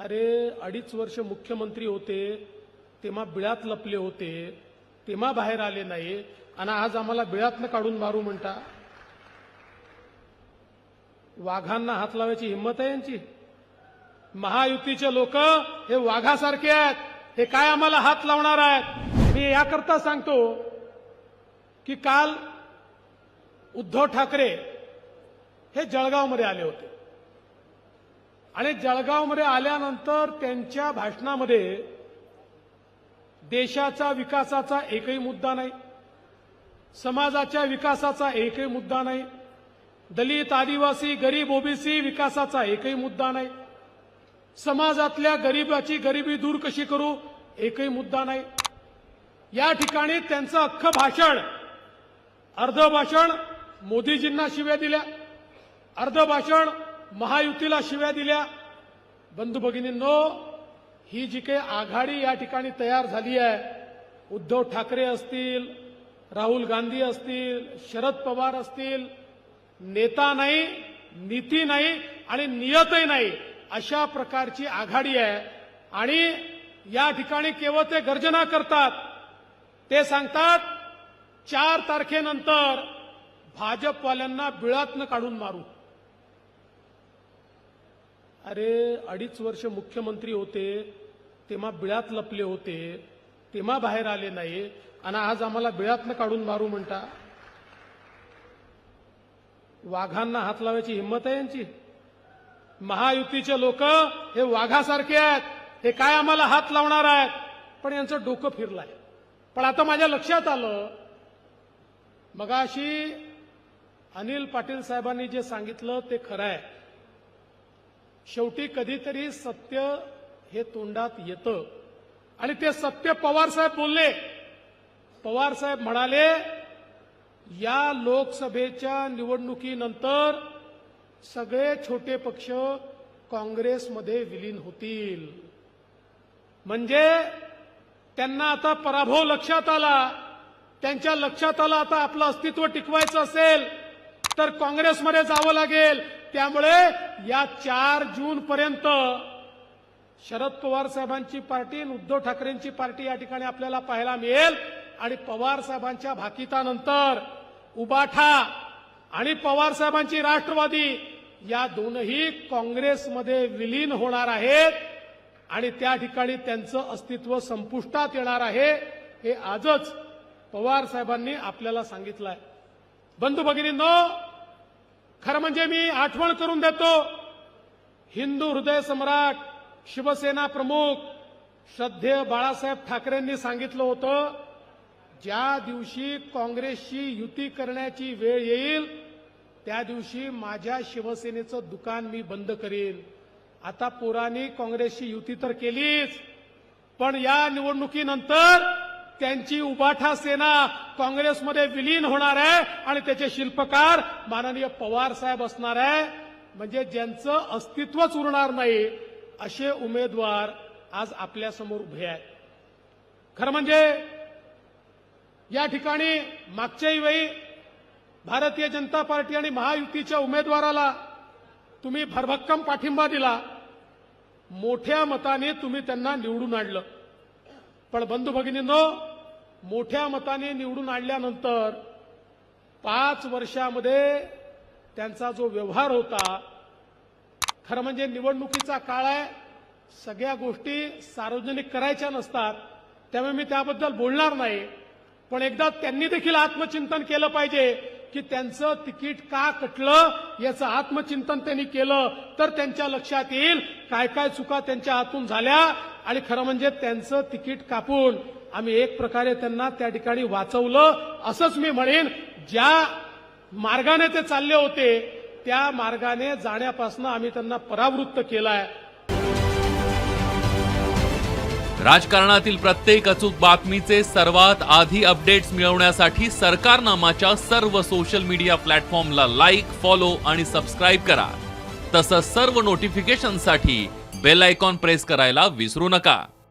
अरे अडीच वर्ष मुख्यमंत्री होते तेव्हा बिळात लपले होते तेव्हा बाहेर आले नाही आणि आज आम्हाला बिळातनं काढून मारू म्हणता. वाघांना हात लावायची हिंमत आहे यांची? महायुतीचे लोक हे वाघासारखे आहेत हे काय आम्हाला हात लावणार आहेत? मी याकरता सांगतो की काल उद्धव ठाकरे हे जळगावमध्ये आले होते. आणि जळगावमध्ये आल्यानंतर त्यांच्या भाषणामध्ये देशाचा विकासाचा एकही मुद्दा नाही समाजाच्या विकासाचा एकही मुद्दा नाही दलित आदिवासी गरीब ओबीसी विकासाचा एकही मुद्दा नाही समाजातल्या गरिबाची गरिबी दूर कशी करू एकही मुद्दा नाही. या ठिकाणी त्यांचं अख्खं भाषण अर्ध भाषण मोदीजींना शिव्या दिल्या. अर्ध भाषण महायुतीला शिव्या दिल्या. बंधू भगिनींनो ही जी काही आघाडी या ठिकाणी तयार झाली आहे उद्धव ठाकरे असतील राहुल गांधी असतील शरद पवार असतील नेता नाही नीती नाही आणि नियतही नाही अशा प्रकारची आघाडी आहे. आणि या ठिकाणी केवळ ते गर्जना करतात. ते सांगतात चार तारखेनंतर भाजपवाल्यांना बिळातनं काढून मारू. अरे अडीच वर्ष मुख्यमंत्री होते तेव्हा बिळात लपले होते तेव्हा बाहेर आले नाही आणि आज आम्हाला बिळातनं काढून मारू म्हणता. वाघांना हात लावायची हिंमत आहे यांची? महायुतीचे लोक हे वाघासारखे आहेत हे काय आम्हाला हात लावणार आहेत? पण यांचं डोकं फिरलंय. पण आता माझ्या लक्षात आलं मगाशी अनिल पाटील साहेबांनी जे सांगितलं ते खरं आहे. शेवटी कधीतरी सत्य हे तोंडात येतं. आणि ते सत्य पवार साहेब बोलले. पवार साहेब म्हणाले या लोकसभेच्या निवडणुकीनंतर सगळे छोटे पक्ष काँग्रेसमध्ये विलीन होतील. म्हणजे त्यांना आता पराभव लक्षात आला. त्यांच्या लक्षात आला आता आपलं अस्तित्व टिकवायचं असेल तर काँग्रेसमध्ये जावं लागेल. त्यामुळे या चार जून पर्यंत शरद पवार साहेबांची पार्टी उद्धव ठाकरेंची पार्टी या ठिकाणी आपल्याला पाहायला मिळेल. आणि पवार साहेबांच्या भाकितानंतर उबाठा आणि पवार साहेबांची राष्ट्रवादी या दोनही काँग्रेसमध्ये विलीन होणार आहेत. आणि त्या ठिकाणी त्यांचं अस्तित्व संपुष्टात येणार आहे. हे आजच पवार साहेबांनी आपल्याला सांगितलं आहे बंधू भगिनींनो खरं म्हणजे मी आठवण करून देतो हिंदू हृदय सम्राट शिवसेना प्रमुख श्रद्धेय बाळासाहेब ठाकरेंनी सांगितलं होतं ज्या दिवशी काँग्रेसशी युती करण्याची वेळ येईल त्या दिवशी माझ्या शिवसेनेचं दुकान मी बंद करीन. आता पोरांनी काँग्रेसशी युती तर केलीच पण या निवडणुकीनंतर त्यांची उबाठा सेना काँग्रेसमध्ये विलीन होणार आहे आणि त्याचे शिल्पकार माननीय पवार साहेब असणार आहे. म्हणजे ज्यांचं अस्तित्वच उरणार नाही असे उमेदवार आज आपल्यासमोर उभे आहेत. खरं म्हणजे या ठिकाणी मागच्याही वेळी भारतीय जनता पार्टी आणि महायुतीच्या उमेदवाराला तुम्ही भरभक्कम पाठिंबा दिला. मोठ्या मताने तुम्ही त्यांना निवडून आणलं. पण बंधू भगिनींनो मोठ्या मताने निवडून आणल्यानंतर पाच वर्षामध्ये त्यांचा जो व्यवहार होता खरं म्हणजे निवडणुकीचा काळ आहे सगळ्या गोष्टी सार्वजनिक करायच्या नसतात त्यामुळे मी त्याबद्दल बोलणार नाही. पण एकदा त्यांनी देखील आत्मचिंतन केलं पाहिजे की त्यांचं तिकीट का कटलं याचं आत्मचिंतन त्यांनी केलं तर त्यांच्या लक्षात येईल काय काय चुका त्यांच्या हातून झाल्या आणि खरं म्हणजे त्यांचं तिकीट कापून आम्ही एक प्रकारे त्यांना त्या ठिकाणी वाचवलं असंच मी म्हणेन ज्या मार्गाने ते चालले होते त्या मार्गाने जाण्यापासून आम्ही त्यांना परावृत्त केलाय. राजकारणातील प्रत्येक अचूक बातमीचे सर्वात आधी अपडेट्स मिळवण्यासाठी सरकारनामाच्या सर्व सोशल मीडिया प्लॅटफॉर्मला लाईक फॉलो आणि सबस्क्राईब करा. तसंच सर्व नोटिफिकेशनसाठी बेल आयकॉन प्रेस करायला विसरू नका.